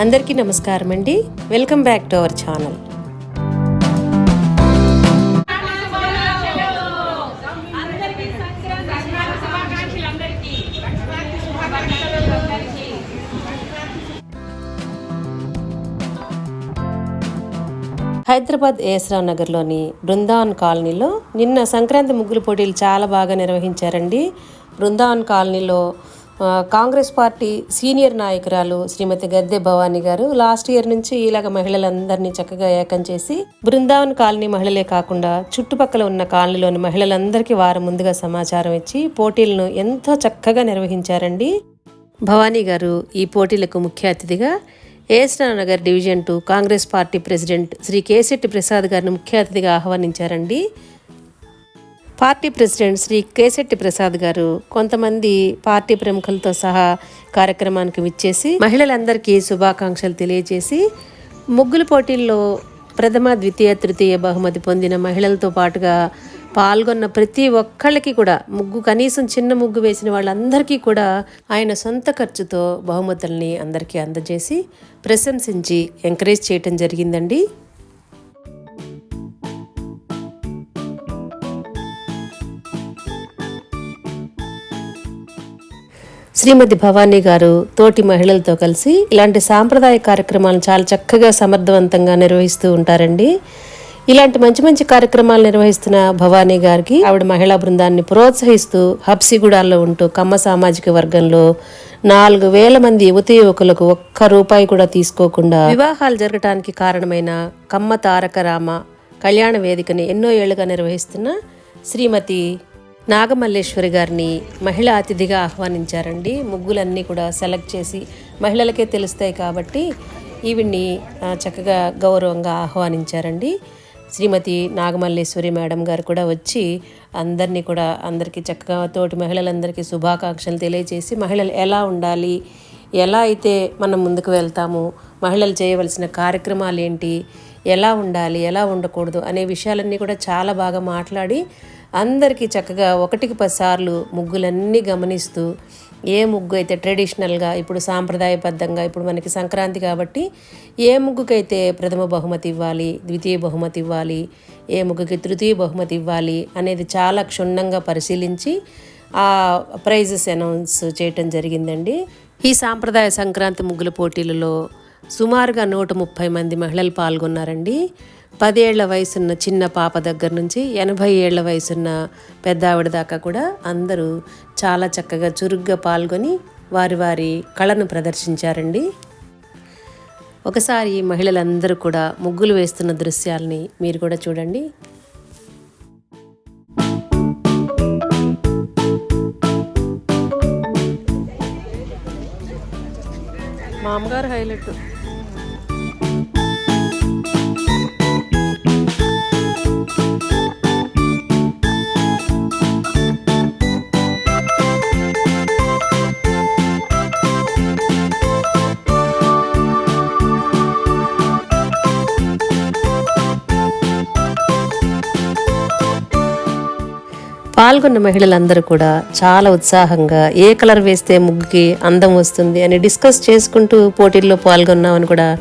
అందరికీ నమస్కారం అండి. Welcome back to our channel Hyderabad ఏస్రావ్ నగర్లోని బృందావన్ కాలనీలో నిన్న సంక్రాంతి ముగ్గులు పోటీలు చాలా బాగా నిర్వహించారండి. బృందావన్ కాలనీలో కాంగ్రెస్ పార్టీ సీనియర్ నాయకురాలు శ్రీమతి గద్దె భవానీ గారు లాస్ట్ ఇయర్ నుంచి ఇలాగ మహిళలందరినీ చక్కగా ఏకం చేసి బృందావన్ కాలనీ మహిళలే కాకుండా చుట్టుపక్కల ఉన్న కాలనీలోని మహిళలందరికీ వారం ముందుగా సమాచారం ఇచ్చి పోటీలను ఎంతో చక్కగా నిర్వహించారండి. భవానీ గారు ఈ పోటీలకు ముఖ్య అతిథిగా Nagar division two Congress party president Shri Keshetti Prasad గారిని ముఖ్య అతిథిగా ఆహ్వానించారండి. పార్టీ ప్రెసిడెంట్ శ్రీ కేశెట్టి ప్రసాద్ గారు కొంతమంది పార్టీ ప్రముఖులతో సహా కార్యక్రమానికి విచ్చేసి మహిళలందరికీ శుభాకాంక్షలు తెలియజేసి ముగ్గుల పోటీల్లో ప్రథమ ద్వితీయ తృతీయ బహుమతి పొందిన మహిళలతో పాటుగా పాల్గొన్న ప్రతి ఒక్కళ్ళకి కూడా ముగ్గు కనీసం చిన్న ముగ్గు వేసిన వాళ్ళందరికీ కూడా ఆయన సొంత ఖర్చుతో బహుమతుల్ని అందరికీ అందజేసి ప్రశంసించి ఎంకరేజ్ చేయటం జరిగిందండి. శ్రీమతి భవానీ గారు తోటి మహిళలతో కలిసి ఇలాంటి సాంప్రదాయ కార్యక్రమాలను చాలా చక్కగా సమర్థవంతంగా నిర్వహిస్తూ ఉంటారండి. ఇలాంటి మంచి మంచి కార్యక్రమాలు నిర్వహిస్తున్న భవానీ గారికి ఆవిడ మహిళా బృందాన్ని ప్రోత్సహిస్తూ హబ్సిగూడాల్లో ఉంటూ కమ్మ సామాజిక వర్గంలో నాలుగు వేల మంది యువతి యువకులకు ఒక్క రూపాయి కూడా తీసుకోకుండా వివాహాలు జరగటానికి కారణమైన కమ్మ తారక రామ కళ్యాణ వేదికని ఎన్నో ఏళ్ళుగా నిర్వహిస్తున్న శ్రీమతి నాగమల్లేశ్వరి గారిని మహిళా అతిథిగా ఆహ్వానించారండి. ముగ్గులన్నీ కూడా సెలెక్ట్ చేసి మహిళలకే తెలుస్తాయి కాబట్టి ఈవిడ్ని చక్కగా గౌరవంగా ఆహ్వానించారండి. శ్రీమతి నాగమల్లేశ్వరి మేడం గారు కూడా వచ్చి అందరినీ కూడా అందరికీ చక్కగా తోటి మహిళలందరికీ శుభాకాంక్షలు తెలియజేసి మహిళలు ఎలా ఉండాలి ఎలా అయితే మనం ముందుకు వెళ్తాము మహిళలు చేయవలసిన కార్యక్రమాలు ఏంటి ఎలా ఉండాలి ఎలా ఉండకూడదు అనే విషయాలన్నీ కూడా చాలా బాగా మాట్లాడి అందరికీ చక్కగా ఒకటికి పదిసార్లు ముగ్గులన్నీ గమనిస్తూ ఏ ముగ్గు అయితే ట్రెడిషనల్గా ఇప్పుడు సాంప్రదాయబద్ధంగా ఇప్పుడు మనకి సంక్రాంతి కాబట్టి ఏ ముగ్గుకైతే ప్రథమ బహుమతి ఇవ్వాలి ద్వితీయ బహుమతి ఇవ్వాలి ఏ ముగ్గుకి తృతీయ బహుమతి ఇవ్వాలి అనేది చాలా క్షుణ్ణంగా పరిశీలించి ఆ ప్రైజెస్ అనౌన్స్ చేయటం జరిగిందండి. ఈ సాంప్రదాయ సంక్రాంతి ముగ్గుల పోటీలలో సుమారుగా నూట ముప్పై మంది మహిళలు పాల్గొన్నారండి. పదేళ్ళ వయసున్న చిన్న పాప దగ్గర నుంచి ఎనభై ఏళ్ళ వయసున్న పెద్ద ఆవిడ దాకా కూడా అందరూ చాలా చక్కగా చురుగ్గా పాల్గొని వారి వారి కళను ప్రదర్శించారండి. ఒకసారి మహిళలందరూ కూడా ముగ్గులు వేస్తున్న దృశ్యాల్ని మీరు కూడా చూడండి. మామగారు హైలైట్. పాల్గొన్న మహిళలందరూ కూడా చాలా ఉత్సాహంగా ఏ కలర్ వేస్తే ముగ్గుకి అందం వస్తుంది అని డిస్కస్ చేసుకుంటూ పోటీల్లో పాల్గొన్నామని కూడా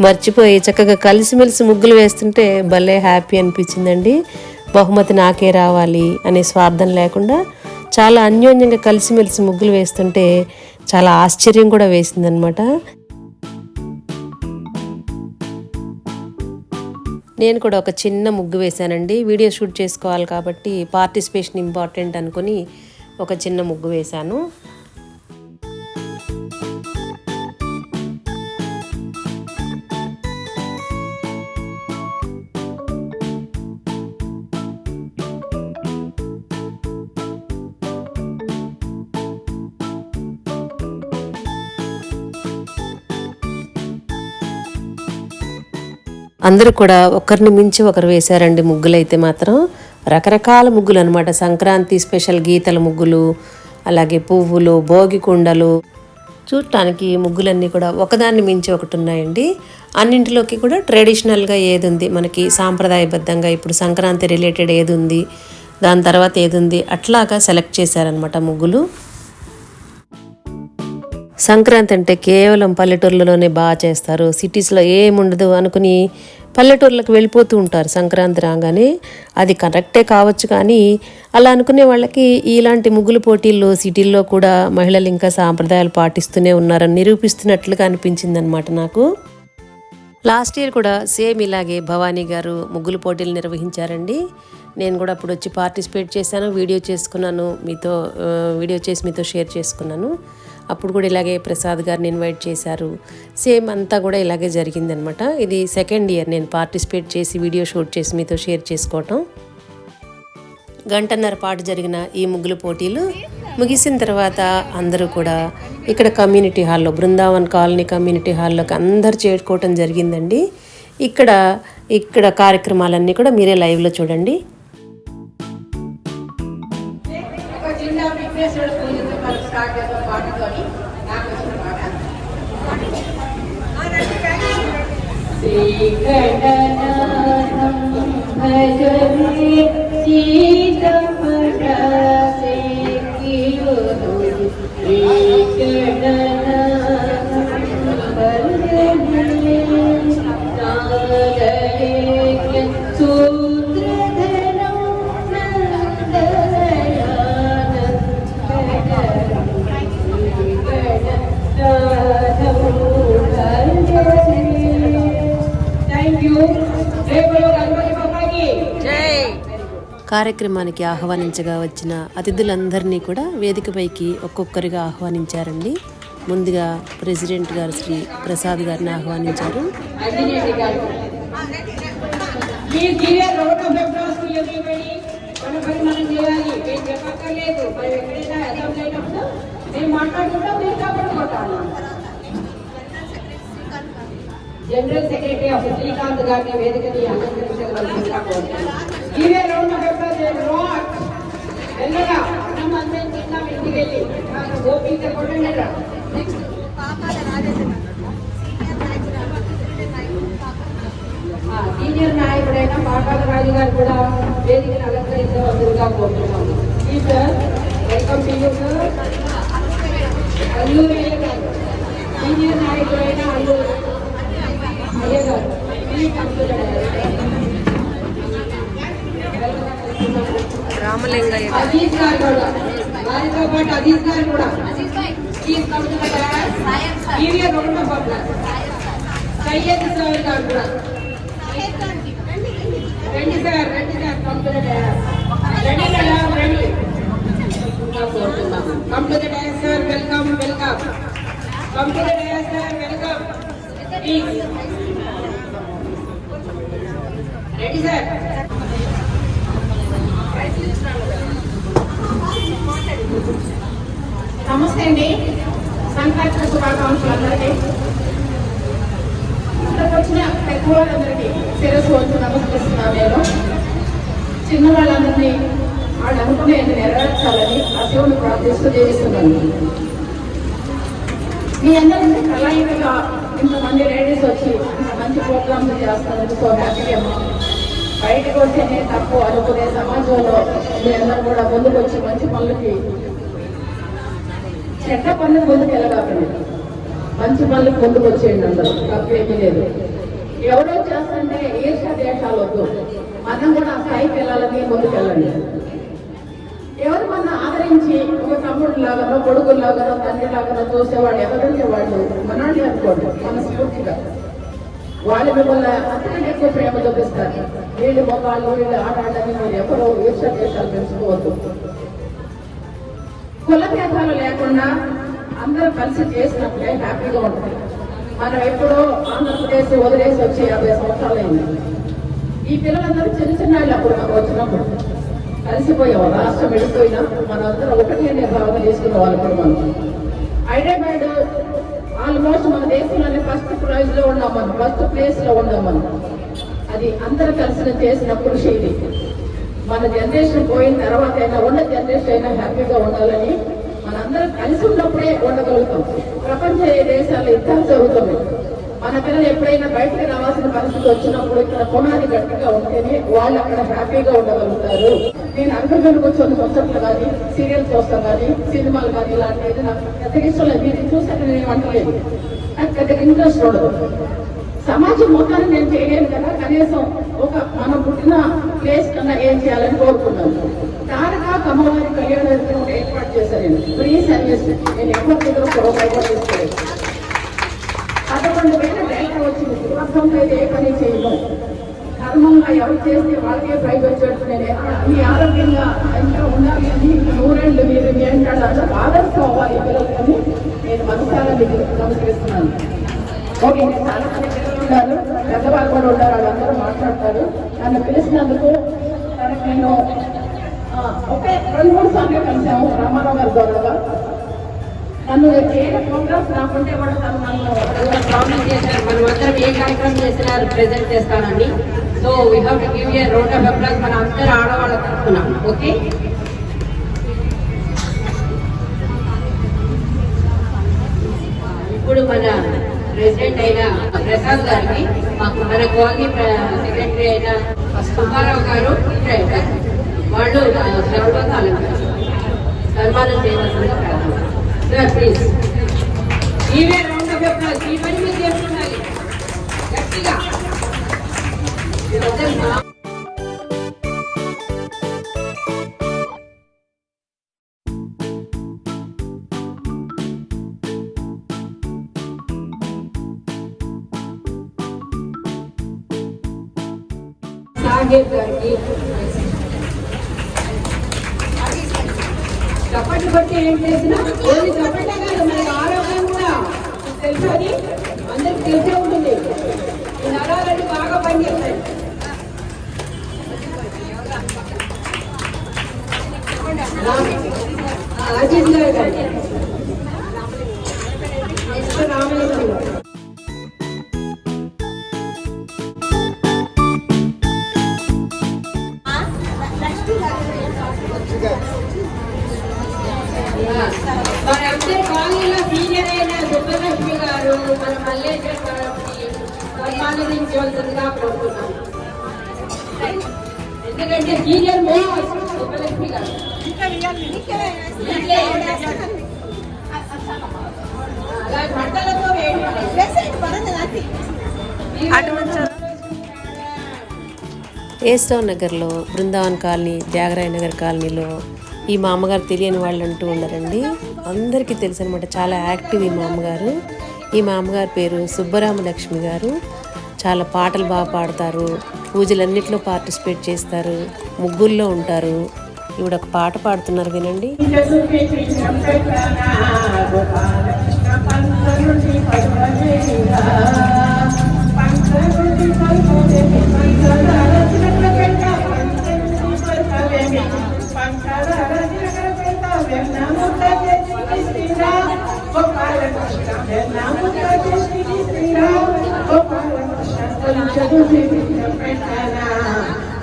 మర్చిపోయి చక్కగా కలిసిమెలిసి ముగ్గులు వేస్తుంటే భలే హ్యాపీ అనిపించిందండి. బహుమతి నాకే రావాలి అనే స్వార్థం లేకుండా చాలా అన్యోన్యంగా కలిసిమెలిసి ముగ్గులు వేస్తుంటే చాలా ఆశ్చర్యం కూడా వేసిందనమాట నేను కూడా ఒక చిన్న ముగ్గు వేశానండి. వీడియో షూట్ చేసుకోవాలి కాబట్టి పార్టిసిపేషన్ ఇంపార్టెంట్ అనుకుని ఒక చిన్న ముగ్గు వేశాను. అందరూ కూడా ఒకరిని మించి ఒకరు వేశారండి ముగ్గులు అయితే మాత్రం. రకరకాల ముగ్గులు అనమాట సంక్రాంతి స్పెషల్ గీతల ముగ్గులు అలాగే పువ్వులు భోగి కుండలు. చూడటానికి ముగ్గులన్నీ కూడా ఒకదాన్ని మించి ఒకటి ఉన్నాయండి. అన్నింటిలోకి కూడా ట్రెడిషనల్గా ఏది ఉంది? మనకి సాంప్రదాయబద్ధంగా ఇప్పుడు సంక్రాంతి రిలేటెడ్ ఏది ఉంది? దాని తర్వాత ఏది ఉంది? అట్లాగా సెలెక్ట్ చేశారనమాట ముగ్గులు. సంక్రాంతి అంటే కేవలం పల్లెటూర్లలోనే బాగా చేస్తారు. సిటీస్లో ఏముండదు అనుకుని పల్లెటూర్లకు వెళ్ళిపోతూ ఉంటారు సంక్రాంతి రాగానే. అది కరెక్టే కావచ్చు కానీ అలా అనుకునే వాళ్ళకి ఇలాంటి ముగ్గులు పోటీల్లో సిటీల్లో కూడా మహిళలు ఇంకా సాంప్రదాయాలు పాటిస్తూనే ఉన్నారని నిరూపిస్తున్నట్లుగా అనిపించింది అనమాట నాకు. లాస్ట్ ఇయర్ కూడా సేమ్ ఇలాగే భవానీ గారు ముగ్గులు పోటీలు నిర్వహించారండి. నేను కూడా అప్పుడు వచ్చి పార్టిసిపేట్ చేశాను వీడియో చేసుకున్నాను మీతో వీడియో చేసి మీతో షేర్ చేసుకున్నాను. అప్పుడు కూడా ఇలాగే ప్రసాద్ గారిని ఇన్వైట్ చేశారు. సేమ్ అంతా కూడా ఇలాగే జరిగిందనమాట. ఇది సెకండ్ ఇయర్ నేను పార్టిసిపేట్ చేసి వీడియో షూట్ చేసి మీతో షేర్ చేసుకోవటం. గంటన్నర పాటు జరిగిన ఈ ముగ్గులు పోటీలు ముగిసిన తర్వాత అందరూ కూడా ఇక్కడ కమ్యూనిటీ హాల్లో బృందావన్ కాలనీ కమ్యూనిటీ హాల్లోకి అందరు చేరుకోవటం జరిగిందండి. ఇక్కడ ఇక్కడ కార్యక్రమాలన్నీ కూడా మీరే లైవ్లో చూడండి. ಹೆಸರು ಪೂಜಿತ ಫಲಸಾಗ್ಯ ಪಾಠ ಕವಿ ನಾಗೇಶ್ವರ ಪಾಠ ಸೋ కార్యక్రమానికి ఆహ్వానించగా వచ్చిన అతిథులందరినీ కూడా వేదికపైకి ఒక్కొక్కరిగా ఆహ్వానించారండి. ముందుగా ప్రెసిడెంట్ గారు శ్రీ ప్రసాద్ గారిని ఆహ్వానించారు. మన పని మనం చేయాలి మీరు చెప్పక్కర్లేదు మరి ఎక్కడైనా అర్థం అయినప్పుడు మేము మాట్లాడుకుంటాం మీరు కాబట్టి కొట్టాలి జనరల్ సెక్రటరీ ఆఫ్ శ్రీకాంత్ గారిని వేదికని అలంకరించగలుగుతా give a round of applause rock వెళ్ళగా మనం అందరం తిన్నాం ఇంటికి వెళ్ళి ఓపిక కొట్టండి రా ఆ, సీనియర్ నాయకుడైన పాకాల రాజు గారు కూడా వేదికను అలంకరించవలసిందిగా కోరుతున్నాము ఈ sir welcome to you sir Alluri అయ్య గారు సీనియర్ నాయకుడైన అల్లూరి అయ్య గారు రామలింగయ్య అజీజ్ గారు కూడా వారితో పాటు అజీజ్ గారు కూడా సయ్యద్ సార్ గారు కూడా. రండి సార్ రండి సార్ రండి మేడం రండి. కమ్ కోరుతున్నాను company sir welcome welcome company to welcome ready sir నమస్తే అండి. సంక్రాంతి శుభాకాంక్షలు అందరికీ. ఇక్కడికి వచ్చిన పెద్ద వాళ్ళందరికీ శిరస్సు వచ్చి నమస్కరిస్తున్నాను నేను. చిన్న వాళ్ళందరినీ వాళ్ళు అనుకునేది నెరవేర్చాలని ఆ శివుని ప్రార్థిస్తూ జీవిస్తున్నాను. మీ అందరికీ కళాయిగా ఇంతమంది లేడీస్ వచ్చి ఇంత మంచి ప్రోగ్రామ్స్ చేస్తున్నందుకు సో హ్యాపీగా బయటకు వస్తేనే తక్కువ అనుకునే సమాజంలో మీ అందరూ కూడా ముందుకు వచ్చి మంచి పనులకి చెడ్డ పనులు ముందుకు వెళ్ళగలండి మంచి పనులకు ముందుకు వచ్చేయండి అందరూ. తప్పేమీ లేదు. ఎవరో చేస్తుంటే ఈర్ష దేశాలు వద్దు. మనం కూడా ఆ స్థాయికి వెళ్ళాలని ముందుకు వెళ్ళండి. ఎవరు మన ఆదరించి ఒక తమ్ముడు లాగానో కొడుకు లాగానో తండ్రి లాగానో చూసేవాళ్ళు వాళ్ళు మనల్ని అనుకోండి మనస్ఫూర్తిగా. వాళ్ళు మిమ్మల్ని అంతకంటే ఎక్కువ ప్రేమ చూపిస్తారు. వీళ్ళు మొక్కలు వీళ్ళు ఆడాలని మీరు ఎవరో ఈర్ష దేశాలు పెంచుకోవద్దు. కుల భేదాలు లేకుండా అందరూ కలిసి చేసినప్పుడే హ్యాపీగా ఉంటుంది మనం ఎప్పుడో ఆంధ్రప్రదేశ్ వదిలేసి వచ్చి యాభై సంవత్సరాలు అయింది. ఈ పిల్లలందరూ చిన్న చిన్న వాళ్ళు అప్పుడు మాకు వచ్చినప్పుడు. కలిసిపోయాం రాష్ట్రం వెళ్ళిపోయినా మనందరం ఒకటే అనే భావన చేసుకున్న వాళ్ళు ఇప్పుడు మనం. హైదరాబాద్ ఆల్మోస్ట్ మన దేశంలోనే ఫస్ట్ ప్రైజ్లో ఉన్నాం మనం ఫస్ట్ ప్లేస్లో ఉన్నాం మనం. అది అందరు కలిసి చేసిన కృషి ఇది. మన జనరేషన్ పోయిన తర్వాత అయినా ఉన్న జనరేషన్ అయినా హ్యాపీగా ఉండాలని మనందరం కలిసి ఉన్నప్పుడే ఉండగలుగుతాం. ప్రపంచ దేశాల్లో యుద్ధాలు జరుగుతున్నాయి మన పిల్లలు ఎప్పుడైనా బయటకు రావాల్సిన పరిస్థితి వచ్చినప్పుడు ఇక్కడ పునాది గట్టిగా ఉంటేనే వాళ్ళు అక్కడ హ్యాపీగా ఉండగలుగుతారు. నేను అందరికీ కూర్చొని ముచ్చట్లు కానీ సీరియల్స్ చూస్తాం కానీ సినిమాలు కానీ ఇలాంటివి నాకు పెద్దగా ఇష్టం లేదు. మీరు చూసాక నేను ఏమంటలేదు నాకు పెద్దగా ఇంట్రెస్ట్ ఉండదు. సమాజం మొత్తాన్ని నేను చేయలేను కదా. కనీసం ఒక మనం పుట్టిన ప్లేస్ కన్నా ఏం చేయాలని కోరుకున్నాను. తారకా కమ్మవారి కళ్యాణ ఒక ఏర్పాటు చేశాను నేను. ఫ్రీ సర్వీస్ నేను ఎవరి దగ్గర ఒక తీసుకోలేదు. పదకొండు వేల డేటా వచ్చింది. అర్థం అయితే ఏ పని చేయలేదు ధర్మంగా ఎవరు చేస్తే వాళ్ళకే ప్రైజ్ వచ్చేట్టునే మీ ఆరోగ్యంగా ఇంకా ఉండాలి అని నూరేళ్ళు మీరు మీ అంటాడు అట్లా ఆదర్శం అవ్వాలి పిల్లలని నేను మనసారా మీకు నమస్కరిస్తున్నాను ఓకే చాలా మంది పిల్లలు ఉన్నారు పెద్దవాళ్ళు కూడా ఉన్నారు వాళ్ళందరూ మాట్లాడతారు. నన్ను పిలిచినందుకు నేను ఆ, ఒకే రెండు మూడు సార్లు కలిసాము రామారావు గారి ద్వారా. నన్ను చేయడం ప్రోగ్రామ్స్ రాకుంటే కూడా తను నన్ను ప్రామిస్ చేశారు. మనం ఏ కార్యక్రమం చేసినా ప్రెజెంట్ చేస్తానండి so we have to give a round of applause మన అందరు ఆడవాళ్ళ తరఫున ఓకే ఇప్పుడు మన ప్రెసిడెంట్ అయిన ప్రసాద్ గారికి మాకు మన గోగి సెక్రటరీ అయిన సుబ్బారావు గారు వాళ్ళు సర్వత సన్మానం చేయవలసిందిగా ప్రార్థన sir please give round of applause ఈ పని మీరు చేస్తుండాలి గట్టిగా మీరందరూ మా- సాహెబ్ గారికి చప్పట్లు కొట్టి ఏం చేసినా ఓన్లీ చప్పట్లే కాదు మనకి ఆరోగ్యం కూడా తెలుసు అది అందరికి తెలిసే ఉంటుంది ఈ బాగా పనిచేస్తాయి ఆ, అజిత్ గారు. ఏస్టౌన్ నగర్లో బృందావన్ కాలనీ త్యాగరాయ నగర్ కాలనీలో ఈ మా అమ్మగారు తెలియని వాళ్ళు అంటూ ఉండరండి అందరికీ తెలుసు అనమాట చాలా యాక్టివ్ ఈ మా అమ్మగారు ఈ మా అమ్మగారి పేరు సుబ్బరామలక్ష్మి గారు. చాలా పాటలు బాగా పాడతారు. పూజలన్నిట్లో పార్టిసిపేట్ చేస్తారు. ముగ్గుల్లో ఉంటారు. ఈవిడ ఒక పాట పాడుతున్నారు వినండి.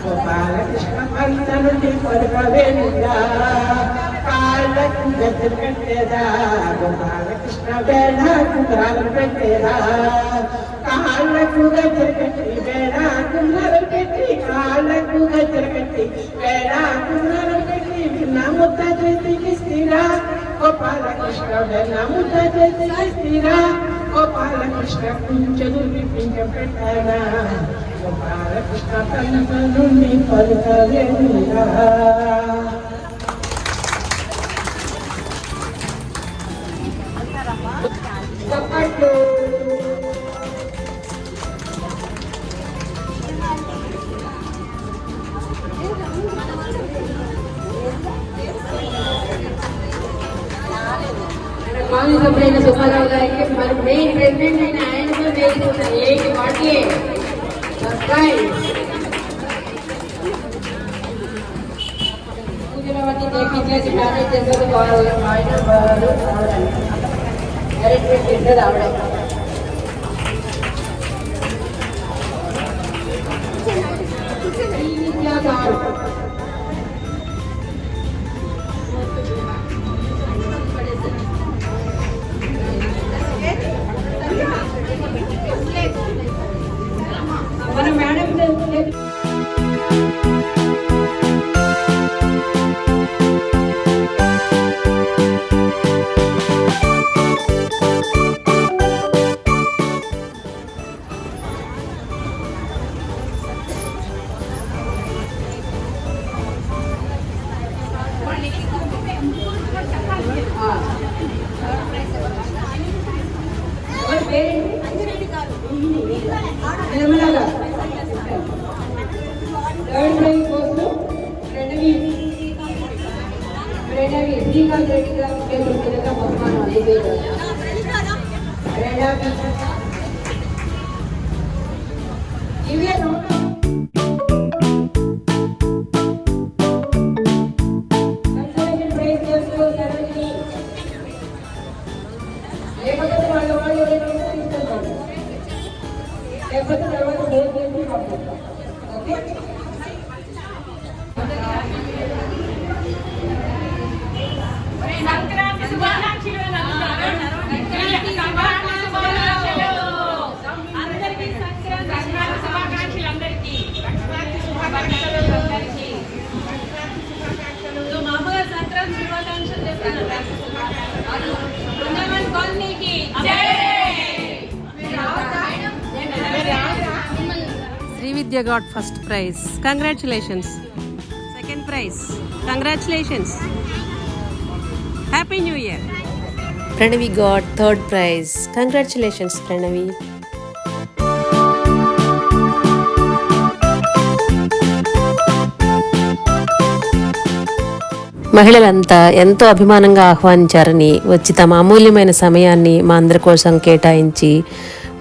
గోపాలకృష్ణ పంత నుండి కొడుకవేనుగా కాళ్ళకు గద్దెలు కట్టేదా గోపాలకృష్ణ వేళ కుమారు పెట్టేదా కాళ్ళకు గద్దెలు కట్టి వేళ కుమారు పెట్టి కాళ్ళకు గద్దెలు కట్టి వేళ కుమారు పెట్టి విన్న ముద్ద చేతికి స్థిరా గోపాలకృష్ణ వేళ ముద్ద చేతికి స్థిరా గోపాలకృష్ణ కుంచెలు విపించ పెట్టానా గోపాలకృష్ణ పంత నుండి పలుకవేనుగా చప్పట్లు colony అరేంజ్మెంట్ చేసేది Srividya Sri Vidya got first prize. Congratulations second prize congratulations happy new year Pranavi got third prize congratulations Pranavi. మహిళలంతా ఎంతో అభిమానంగా ఆహ్వానించారని వచ్చి తమ అమూల్యమైన సమయాన్ని మా అందరి కోసం కేటాయించి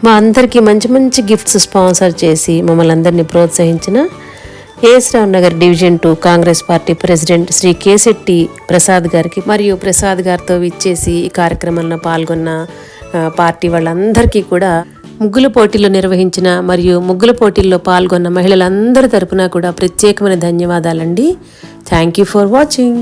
మా అందరికీ మంచి మంచి గిఫ్ట్స్ స్పాన్సర్ చేసి మమ్మల్ని అందరినీ ప్రోత్సహించిన A S Nagar division two Congress party president Shri Kesetti Prasad గారికి మరియు ప్రసాద్ గారితో విచ్చేసి ఈ కార్యక్రమంలో పాల్గొన్న పార్టీ వాళ్ళందరికీ కూడా ముగ్గుల పోటీలు నిర్వహించిన మరియు ముగ్గుల పోటీల్లో పాల్గొన్న మహిళలందరి తరపున కూడా ప్రత్యేకమైన ధన్యవాదాలండి. Thank you for watching